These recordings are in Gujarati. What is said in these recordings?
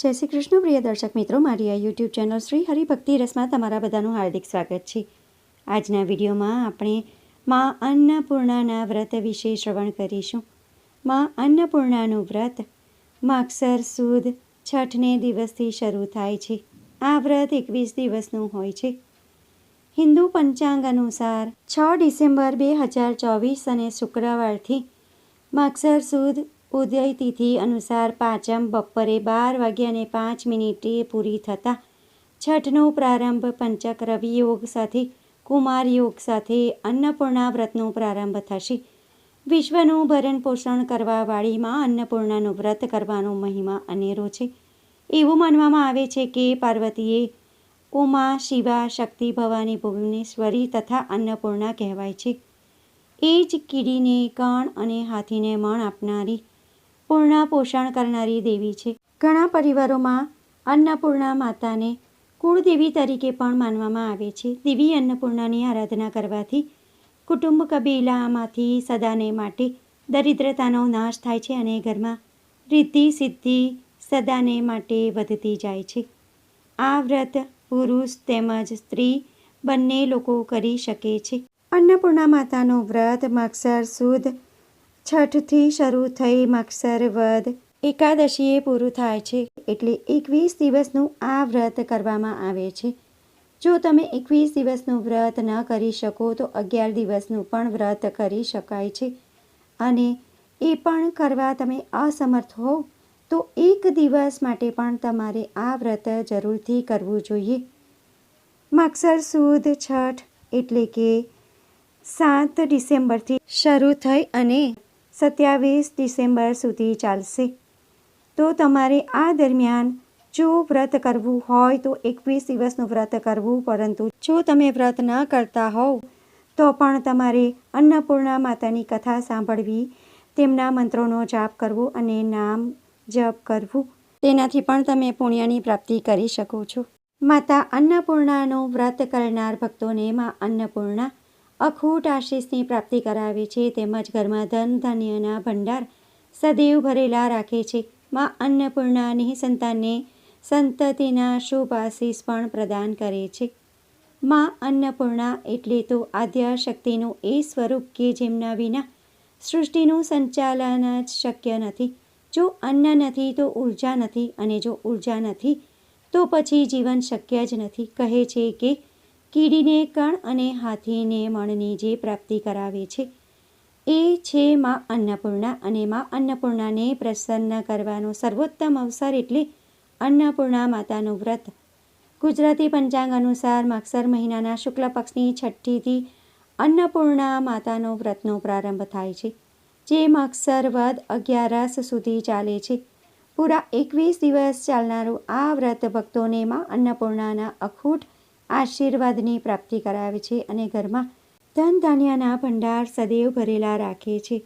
જય શ્રી કૃષ્ણ, પ્રિય દર્શક મિત્રો. મારી આ યુટ્યુબ ચેનલ શ્રી હરિભક્તિ રસમાં તમારા બધાનું હાર્દિક સ્વાગત છે. આજના વિડીયોમાં આપણે મા અન્નપૂર્ણાના વ્રત વિશે શ્રવણ કરીશું. મા અન્નપૂર્ણાનું વ્રત માગસર સુદ છઠને દિવસથી શરૂ થાય છે. આ વ્રત એકવીસ દિવસનું હોય છે. હિન્દુ પંચાંગ અનુસાર છ ડિસેમ્બર બે હજાર ચોવીસ અને શુક્રવારથી માગસર સુદ ઉદય તિથિ અનુસાર પાંચમ બપોરે બાર વાગ્યાને પાંચ મિનિટે પૂરી થતાં છઠનો પ્રારંભ પંચક રવિ યોગ સાથે, કુમાર યોગ સાથે, અન્નપૂર્ણા વ્રતનો પ્રારંભ થશે. વિશ્વનું ભરણ પોષણ કરવાવાળી માં અન્નપૂર્ણાનું વ્રત કરવાનો મહિમા અનેરો છે. એવું માનવામાં આવે છે કે પાર્વતીએ ઉમા, શિવા, શક્તિ, ભવાની ભુવનેશ્વરી તથા અન્નપૂર્ણા કહેવાય છે. એ જ કીડીને, કણ અને હાથીને મણ આપનારી પૂર્ણા પોષણ કરનારી દેવી છે. ઘણા પરિવારોમાં અન્નપૂર્ણા માતાને કુળદેવી તરીકે પણ માનવામાં આવે છે. દેવી અન્નપૂર્ણાની આરાધના કરવાથી કુટુંબ કબીલામાંથી સદાને માટે દરિદ્રતાનો નાશ થાય છે અને ઘરમાં રિદ્ધિ, સિદ્ધિ સદાને માટે વધતી જાય છે. આ વ્રત પુરુષ તેમજ સ્ત્રી બંને લોકો કરી શકે છે. અન્નપૂર્ણા માતાનું વ્રત મક્ષર સુદ છઠથી શરૂ થઈ મક્ષર વધ એકાદશીએ પૂરું થાય છે એટલે એકવીસ દિવસનું આ વ્રત કરવામાં આવે છે. જો તમે એકવીસ દિવસનું વ્રત ન કરી શકો તો અગિયાર દિવસનું પણ વ્રત કરી શકાય છે. અને એ પણ કરવા તમે અસમર્થ હો તો એક દિવસ માટે પણ તમારે આ વ્રત જરૂરથી કરવું જોઈએ. મક્ષર સુદ છઠ એટલે કે સાત ડિસેમ્બરથી શરૂ થઈ અને સત્યાવીસ ડિસેમ્બર સુધી ચાલશે. તો તમારે આ દરમિયાન જો વ્રત કરવું હોય તો એકવીસ દિવસનું વ્રત કરવું, પરંતુ જો તમે વ્રત ન કરતા હોવ, તો પણ તમારે અન્નપૂર્ણા માતાની કથા સાંભળવી, તેમના મંત્રોનો જાપ કરવો અને નામ જપ કરવું. તેનાથી પણ તમે પુણ્યની પ્રાપ્તિ કરી શકો છો. માતા અન્નપૂર્ણાનું વ્રત કરનાર ભક્તોને માં અન્નપૂર્ણા અખૂટ આશીષની પ્રાપ્તિ કરાવે છે તેમજ ઘરમાં ધન, ધાન્યના ભંડાર સદૈવ ભરેલા રાખે છે. માં અન્નપૂર્ણાની સંતાનને સંતતિના શુભ આશીષ પણ પ્રદાન કરે છે. માં અન્નપૂર્ણા એટલે તો આદ્ય શક્તિનું એ સ્વરૂપ કે જેમના વિના સૃષ્ટિનું સંચાલન જ શક્ય નથી. જો અન્ન નથી તો ઊર્જા નથી અને જો ઊર્જા નથી તો પછી જીવન શક્ય જ નથી. કહે છે કે કીડીને કણ અને હાથીને મણની જે પ્રાપ્તિ કરાવે છે, એ છે મા અન્નપૂર્ણા. અને મા અન્નપૂર્ણાને પ્રસન્ન કરવાનો સર્વોત્તમ અવસર એટલે અન્નપૂર્ણા માતાનું વ્રત. ગુજરાતી પંચાંગ અનુસાર માગસર મહિનાના શુક્લ પક્ષની છઠ્ઠીથી અન્નપૂર્ણા માતાનો વ્રતનો પ્રારંભ થાય છે, જે માગસર વદ અગિયારસ સુધી ચાલે છે. પૂરા એકવીસ દિવસ ચાલનારું આ વ્રત ભક્તોને મા અન્નપૂર્ણાના અખૂટ આશીર્વાદની પ્રાપ્તિ કરાવે છે અને ઘરમાં ધન ધાન્યના ભંડાર સદૈવ ભરેલા રાખે છે.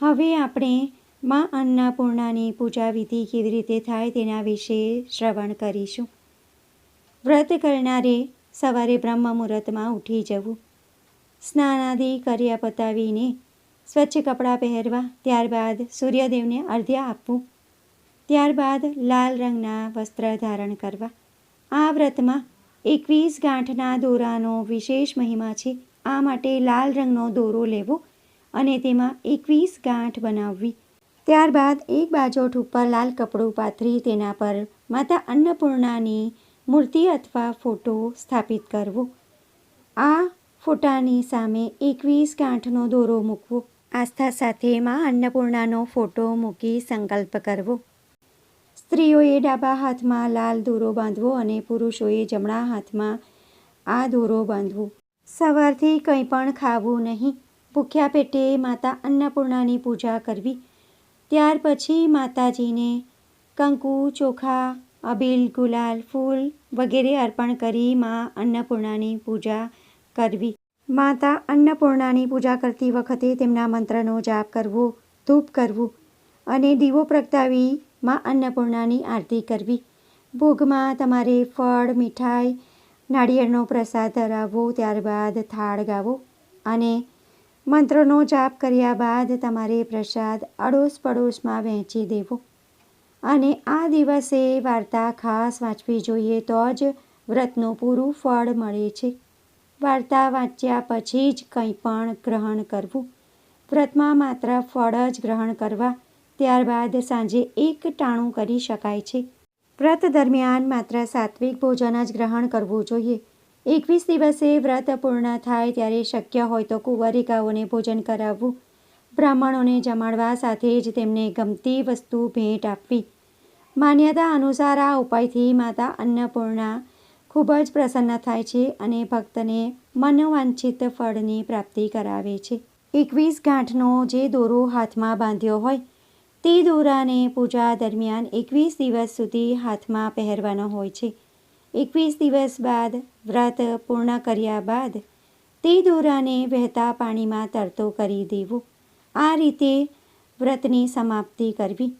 હવે આપણે માં અન્નપૂર્ણાની પૂજા વિધિ કેવી રીતે થાય તેના વિશે શ્રવણ કરીશું. વ્રત કરનારે સવારે બ્રહ્મ મુહૂર્તમાં ઉઠી જવું. સ્નાનાદિ કર્યા પતાવીને સ્વચ્છ કપડાં પહેરવા, ત્યારબાદ સૂર્યદેવને અર્ધ્ય આપવું, ત્યારબાદ લાલ રંગના વસ્ત્ર ધારણ કરવા. આ વ્રતમાં એકવીસ ગાંઠના દોરાનો વિશેષ મહિમા છે. આ માટે લાલ રંગનો દોરો લેવો અને તેમાં એકવીસ ગાંઠ બનાવવી. ત્યારબાદ એક બાજોઠ ઉપર લાલ કપડું પાથરી તેના પર માતા અન્નપૂર્ણાની મૂર્તિ અથવા ફોટો સ્થાપિત કરવો. આ ફોટાની સામે એકવીસ ગાંઠનો દોરો મૂકવો. આસ્થા સાથે માં અન્નપૂર્ણાનો ફોટો મૂકી સંકલ્પ કરવો. સ્ત્રીઓએ ડાબા હાથમાં લાલ દોરો બાંધવો અને પુરુષોએ જમણા હાથમાં આ દોરો બાંધવો. સવારથી કંઈ પણ ખાવું નહીં. ભૂખ્યા પેટે માતા અન્નપૂર્ણાની પૂજા કરવી. ત્યાર પછી માતાજીને કંકુ, ચોખા, અબીલ, ગુલાલ, ફૂલ વગેરે અર્પણ કરી માં અન્નપૂર્ણાની પૂજા કરવી. માતા અન્નપૂર્ણાની પૂજા કરતી વખતે તેમના મંત્રનો જાપ કરવો, ધૂપ કરવું અને દીવો પ્રગટાવી માં અન્નપૂર્ણાની આરતી કરવી. ભોગમાં તમારે ફળ, મીઠાઈ, નાળિયેરનો પ્રસાદ ધરાવવો, ત્યારબાદ થાળ ગાવો અને મંત્રનો જાપ કર્યા બાદ તમારે પ્રસાદ અડોશ પડોશમાં વહેંચી દેવો. અને આ દિવસે વાર્તા ખાસ વાંચવી જોઈએ તો જ વ્રતનું પૂરું ફળ મળે છે. વાર્તા વાંચ્યા પછી જ કંઈ પણ ગ્રહણ કરવું. વ્રતમાં માત્ર ફળ જ ગ્રહણ કરવા ત્યારબાદ સાંજે એક ટાણું કરી શકાય છે. વ્રત દરમિયાન માત્ર સાત્વિક ભોજન જ ગ્રહણ કરવું જોઈએ. એકવીસ દિવસે વ્રત પૂર્ણ થાય ત્યારે શક્ય હોય તો કુંવરિકાઓને ભોજન કરાવવું. બ્રાહ્મણોને જમાડવા સાથે જ તેમને ગમતી વસ્તુ ભેટ આપવી. માન્યતા અનુસાર આ ઉપાયથી માતા અન્નપૂર્ણા ખૂબ જ પ્રસન્ન થાય છે અને ભક્તને મનોવાંછિત ફળની પ્રાપ્તિ કરાવે છે. એકવીસ ગાંઠનો જે દોરો હાથમાં બાંધ્યો હોય તે દોરાને પૂજા દરમિયાન એકવીસ દિવસ સુધી હાથમાં પહેરવાનો હોય છે. એકવીસ દિવસ બાદ વ્રત પૂર્ણ કર્યા બાદ તે દોરાને વહેતા પાણીમાં તરતો કરી દેવો. આ રીતે વ્રતની સમાપ્તિ કરવી.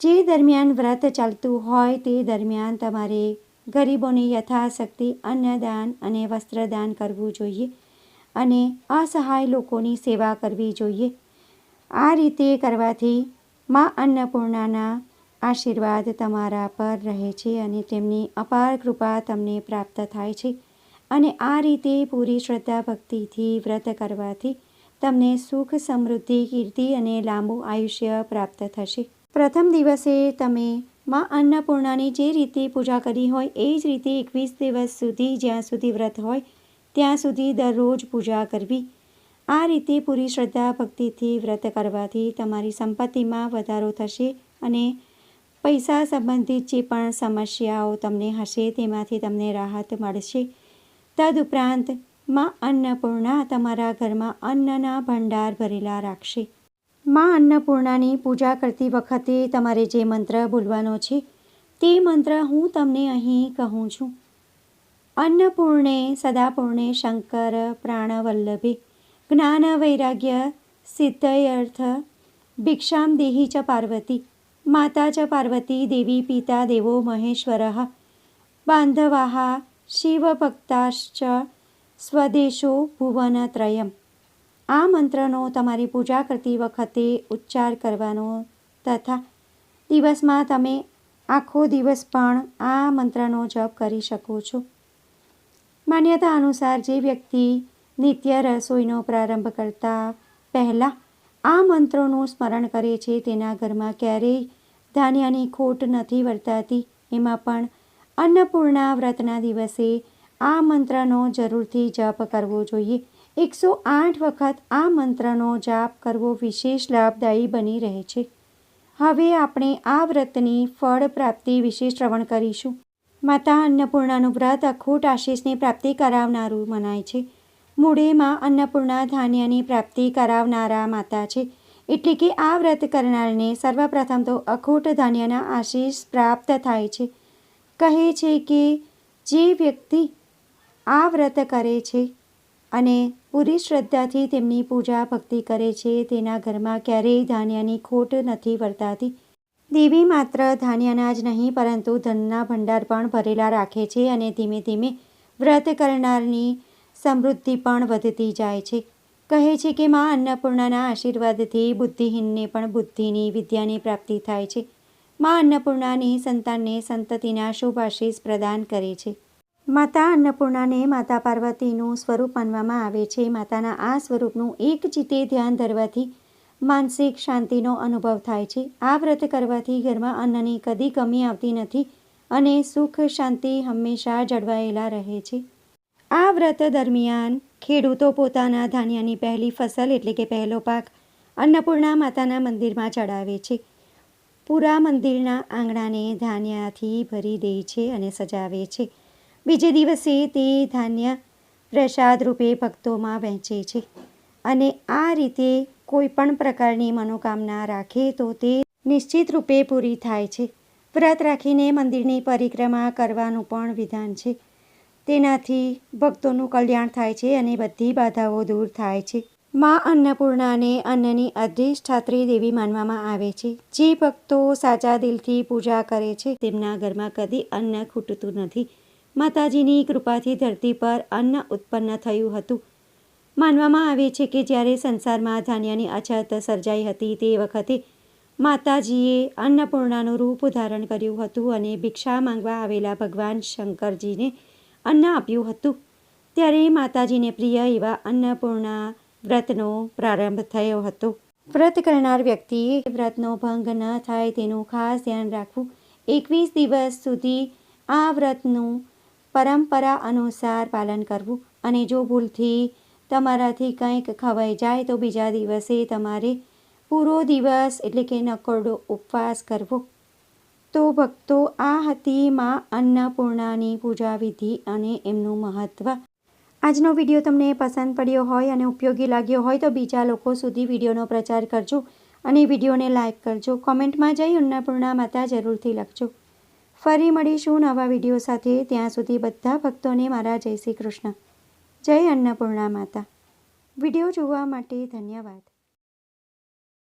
જે દરમિયાન વ્રત ચાલતું હોય તે દરમિયાન તમારે ગરીબોને યથાશક્તિ અન્નદાન અને વસ્ત્રદાન કરવું જોઈએ અને અસહાય લોકોની સેવા કરવી જોઈએ. આ રીતે કરવાથી મા અન્નપૂર્ણાના આશીર્વાદ તમારા પર રહે છે અને તેમની અપાર કૃપા તમને પ્રાપ્ત થાય છે. અને આ રીતે પૂરી શ્રદ્ધા ભક્તિથી વ્રત કરવાથી તમને સુખ, સમૃદ્ધિ, કીર્તિ અને લાંબુ આયુષ્ય પ્રાપ્ત થશે. પ્રથમ દિવસે તમે મા અન્નપૂર્ણાની જે રીતે પૂજા કરી હોય એ જ રીતે એકવીસ દિવસ સુધી જ્યાં સુધી વ્રત હોય, ત્યાં સુધી દરરોજ પૂજા કરવી. આ રીતે પૂરી શ્રદ્ધા ભક્તિથી વ્રત કરવાથી તમારી સંપત્તિમાં વધારો થશે અને પૈસા સંબંધિત જે પણ સમસ્યાઓ તમને હશે તેમાંથી તમને રાહત મળશે. તદુપરાંતમાં અન્નપૂર્ણા તમારા ઘરમાં અન્નના ભંડાર ભરેલા રાખશે. માં અન્નપૂર્ણાની પૂજા કરતી વખતે તમારે જે મંત્ર બોલવાનો છે તે મંત્ર હું તમને અહીં કહું છું. અન્નપૂર્ણે સદાપૂર્ણે શંકર પ્રાણવલ્લભે જ્ઞાન વૈરાગ્ય સિદ્ધયર્થ ભિક્ષામ દેહી ચ પાર્વતી માતા ચ પાર્વતી દેવી પિતા દેવો મહેશ્વર બાંધવાહ શિવભક્તાશ્ચ સ્વદેશો ભુવનત્રયમ આ મંત્રનો તમારી પૂજા કરતી વખતે ઉચ્ચાર કરવાનો તથા દિવસમાં તમે આખો દિવસ પણ આ મંત્રનો જપ કરી શકો છો માન્યતા અનુસાર જે વ્યક્તિ નિત્ય રસોઈનો પ્રારંભ કરતા પહેલાં આ મંત્રોનું સ્મરણ કરે છે તેના ઘરમાં ક્યારેય ધાન્યની ખોટ નથી વર્તાતી. એમાં પણ અન્નપૂર્ણા વ્રતના દિવસે આ મંત્રનો જરૂરથી જપ કરવો જોઈએ. એકસો આઠ વખત આ મંત્રનો જાપ કરવો વિશેષ લાભદાયી બની રહે છે. હવે આપણે આ વ્રતની ફળ પ્રાપ્તિ વિશે શ્રવણ કરીશું. માતા અન્નપૂર્ણાનું વ્રત અખૂટ આશીષની પ્રાપ્તિ કરાવનારું મનાય છે. મૂળેમાં અન્નપૂર્ણા ધાન્યની પ્રાપ્તિ કરાવનારા માતા છે. એટલે કે આ વ્રત કરનારને સર્વપ્રથમ તો અખૂટ ધાન્યના આશીષ પ્રાપ્ત થાય છે. કહે છે કે જે વ્યક્તિ આ વ્રત કરે છે અને પૂરી શ્રદ્ધાથી તેમની પૂજા ભક્તિ કરે છે, તેના ઘરમાં ક્યારેય ધાન્યની ખોટ નથી વર્તાતી. દેવી માત્ર ધાન્યના જ નહીં, પરંતુ ધનના ભંડાર પણ ભરેલા રાખે છે અને ધીમે ધીમે વ્રત કરનારની સમૃદ્ધિ પણ વધતી જાય છે. કહે છે કે મા અન્નપૂર્ણાના આશીર્વાદથી બુદ્ધિહીનને પણ બુદ્ધિની વિદ્યાની પ્રાપ્તિ થાય છે. મા અન્નપૂર્ણાની સંતાનને સંતતિના શુભ પ્રદાન કરે છે. માતા અન્નપૂર્ણાને માતા પાર્વતીનું સ્વરૂપ માનવામાં આવે છે. માતાના આ સ્વરૂપનું એક ચિત્તે ધ્યાન ધરવાથી માનસિક શાંતિનો અનુભવ થાય છે. આ વ્રત કરવાથી ઘરમાં અન્નની કદી કમી આવતી નથી અને સુખ શાંતિ હંમેશા જળવાયેલા રહે છે. આ વ્રત દરમિયાન ખેડૂતો પોતાના ધાન્યની પહેલી ફસલ એટલે કે પહેલો પાક અન્નપૂર્ણા માતાના મંદિરમાં ચડાવે છે. પૂરા મંદિરના આંગણાને ધાન્યાથી ભરી દે છે અને સજાવે છે. બીજે દિવસે તે ધાન્ય પ્રસાદ રૂપે ભક્તોમાં વહેંચે છે અને આ રીતે કોઈ પણ પ્રકારની મનોકામના રાખે તો તે નિશ્ચિત રૂપે પૂરી થાય છે. વ્રત રાખીને મંદિરની પરિક્રમા કરવાનું પણ વિધાન છે. તેનાથી ભક્તોનું કલ્યાણ થાય છે અને બધી બાધાઓ દૂર થાય છે. માં અન્નપૂર્ણાને અન્નની અધિષ્ઠાત્રી દેવી માનવામાં આવે છે. જે ભક્તો સાચા દિલથી પૂજા કરે છે, તેમના ઘરમાં કદી અન્ન ખૂટતું નથી. માતાજીની કૃપાથી ધરતી પર અન્ન ઉત્પન્ન થયું હતું. માનવામાં આવે છે કે જ્યારે સંસારમાં ધાન્યની અછત સર્જાઈ હતી તે વખતે માતાજીએ અન્નપૂર્ણાનું રૂપ ધારણ કર્યું હતું અને ભિક્ષા માંગવા આવેલા ભગવાન શંકરજીને અન્ન આપ્યું હતું. ત્યારે માતાજીને પ્રિય એવા અન્નપૂર્ણા વ્રતનો પ્રારંભ થયો હતો. વ્રત કરનાર વ્યક્તિએ વ્રતનો ભંગ ન થાય તેનું ખાસ ધ્યાન રાખવું. એકવીસ દિવસ સુધી આ વ્રતનું પરંપરા અનુસાર પાલન કરવું. અને જો ભૂલથી તમારાથી કંઈક ખવાઈ જાય તો બીજા દિવસે તમારે પૂરો દિવસ એટલે કે નકોરડો ઉપવાસ કરવો. તો ભક્તો આ હતી મા અન્નપૂર્ણાની પૂજા વિધિ અને એમનું મહત્ત્વ આજનો વીડિયો તમને પસંદ પડ્યો હોય અને ઉપયોગી લાગ્યો હોય તો બીજા લોકો સુધી વિડીયોનો પ્રચાર કરજો અને વિડીયોને લાઇક કરજો. કોમેન્ટમાં જઈ અન્નપૂર્ણા માતા જરૂરથી લખજો. ફરી મળીશું નવા વીડિયો સાથે. ત્યાં સુધી બધા ભક્તોને મારા જય શ્રી કૃષ્ણ. જય અન્નપૂર્ણા માતા. વીડિયો જોવા માટે ધન્યવાદ.